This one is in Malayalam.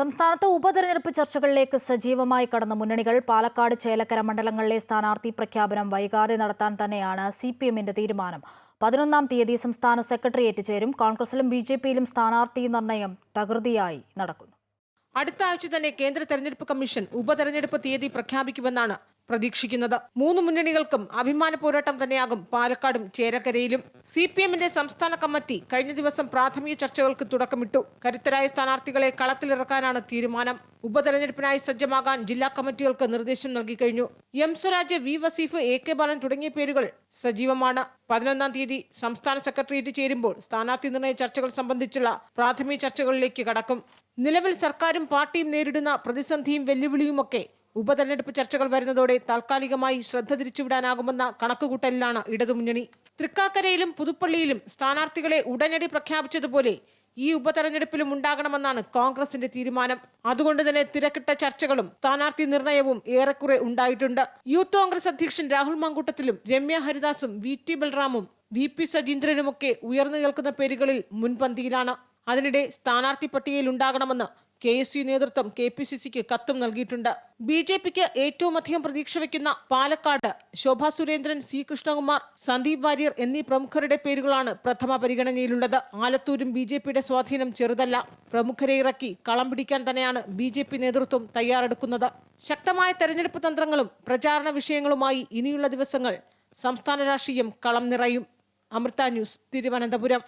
സംസ്ഥാനത്ത് ഉപതെരഞ്ഞെടുപ്പ് ചർച്ചകളിലേക്ക് സജീവമായി കടന്ന മുന്നണികൾ പാലക്കാട് ചേലക്കര മണ്ഡലങ്ങളിലെ സ്ഥാനാർത്ഥി പ്രഖ്യാപനം വൈകാതെ നടത്താൻ തന്നെയാണ് സി പി എമ്മിന്റെ തീരുമാനം. പതിനൊന്നാം തീയതി സംസ്ഥാന സെക്രട്ടേറിയറ്റ് ചേരും. കോൺഗ്രസിലും ബി ജെ പിയിലും സ്ഥാനാർത്ഥി നിർണയം തകൃതിയായി നടക്കുന്നു. അടുത്ത ആഴ്ച തന്നെ കേന്ദ്ര തെരഞ്ഞെടുപ്പ് കമ്മീഷൻ ഉപതെരഞ്ഞെടുപ്പ് തീയതി പ്രഖ്യാപിക്കുമെന്നാണ് പ്രതീക്ഷിക്കുന്നത്. മൂന്ന് മുന്നണികൾക്കും അഭിമാന പോരാട്ടം തന്നെയാകും പാലക്കാടും ചേരക്കരയിലും. സി പി എമ്മിന്റെ സംസ്ഥാന കമ്മിറ്റി കഴിഞ്ഞ ദിവസം പ്രാഥമിക ചർച്ചകൾക്ക് തുടക്കമിട്ടു. കരുത്തരായ സ്ഥാനാർത്ഥികളെ കളത്തിലിറക്കാനാണ് തീരുമാനം. ഉപതെരഞ്ഞെടുപ്പിനായി സജ്ജമാകാൻ ജില്ലാ കമ്മിറ്റികൾക്ക് നിർദ്ദേശം നൽകി കഴിഞ്ഞു. M Swaraj V Vaseef A K Balan തുടങ്ങിയ പേരുകൾ സജീവമാണ്. പതിനൊന്നാം തീയതി സംസ്ഥാന സെക്രട്ടേറിയറ്റ് ചേരുമ്പോൾ സ്ഥാനാർത്ഥി നിർണയ ചർച്ചകൾ സംബന്ധിച്ചുള്ള പ്രാഥമിക ചർച്ചകളിലേക്ക് കടക്കും. നിലവിൽ സർക്കാരും പാർട്ടിയും നേരിടുന്ന പ്രതിസന്ധിയും വെല്ലുവിളിയുമൊക്കെ ഉപതെരഞ്ഞെടുപ്പ് ചർച്ചകൾ വരുന്നതോടെ താൽക്കാലികമായി ശ്രദ്ധ തിരിച്ചുവിടാനാകുമെന്ന കണക്കുകൂട്ടലിലാണ് ഇടതുമുന്നണി. തൃക്കാക്കരയിലും പുതുപ്പള്ളിയിലും സ്ഥാനാർത്ഥികളെ ഉടനടി പ്രഖ്യാപിച്ചതുപോലെ ഈ ഉപതെരഞ്ഞെടുപ്പിലും ഉണ്ടാകണമെന്നാണ് കോൺഗ്രസിന്റെ തീരുമാനം. അതുകൊണ്ട് തന്നെ തിരക്കിട്ട ചർച്ചകളും സ്ഥാനാർത്ഥി നിർണയവും ഏറെക്കുറെ ഉണ്ടായിട്ടുണ്ട്. യൂത്ത് കോൺഗ്രസ് അധ്യക്ഷൻ രാഹുൽ മാങ്കൂട്ടത്തിലും രമ്യ ഹരിദാസും വി ടി ബൽറാമും വി പി സജീന്ദ്രനുമൊക്കെ ഉയർന്നു നിൽക്കുന്ന പേരുകളിൽ മുൻപന്തിയിലാണ്. അതിനിടെ സ്ഥാനാർത്ഥി പട്ടികയിൽ ഉണ്ടാകണമെന്ന് കെ എസ് യു നേതൃത്വം കെ പി സി സിക്ക് കത്തും നൽകിയിട്ടുണ്ട്. ബി ജെ പിക്ക് ഏറ്റവും അധികം പ്രതീക്ഷ വയ്ക്കുന്ന പാലക്കാട് ശോഭാ സുരേന്ദ്രൻ സി കൃഷ്ണകുമാർ സന്ദീപ് വാര്യർ എന്നീ പ്രമുഖരുടെ പേരുകളാണ് പ്രഥമ പരിഗണനയിലുള്ളത്. ആലത്തൂരും ബി ജെ പിയുടെ സ്വാധീനം ചെറുതല്ല. പ്രമുഖരെ ഇറക്കി കളം പിടിക്കാൻ തന്നെയാണ് ബി ജെ പി നേതൃത്വം തയ്യാറെടുക്കുന്നത്. ശക്തമായ തെരഞ്ഞെടുപ്പ് തന്ത്രങ്ങളും പ്രചാരണ വിഷയങ്ങളുമായി ഇനിയുള്ള ദിവസങ്ങൾ സംസ്ഥാന രാഷ്ട്രീയം കളം നിറയും. അമൃത ന്യൂസ് തിരുവനന്തപുരം.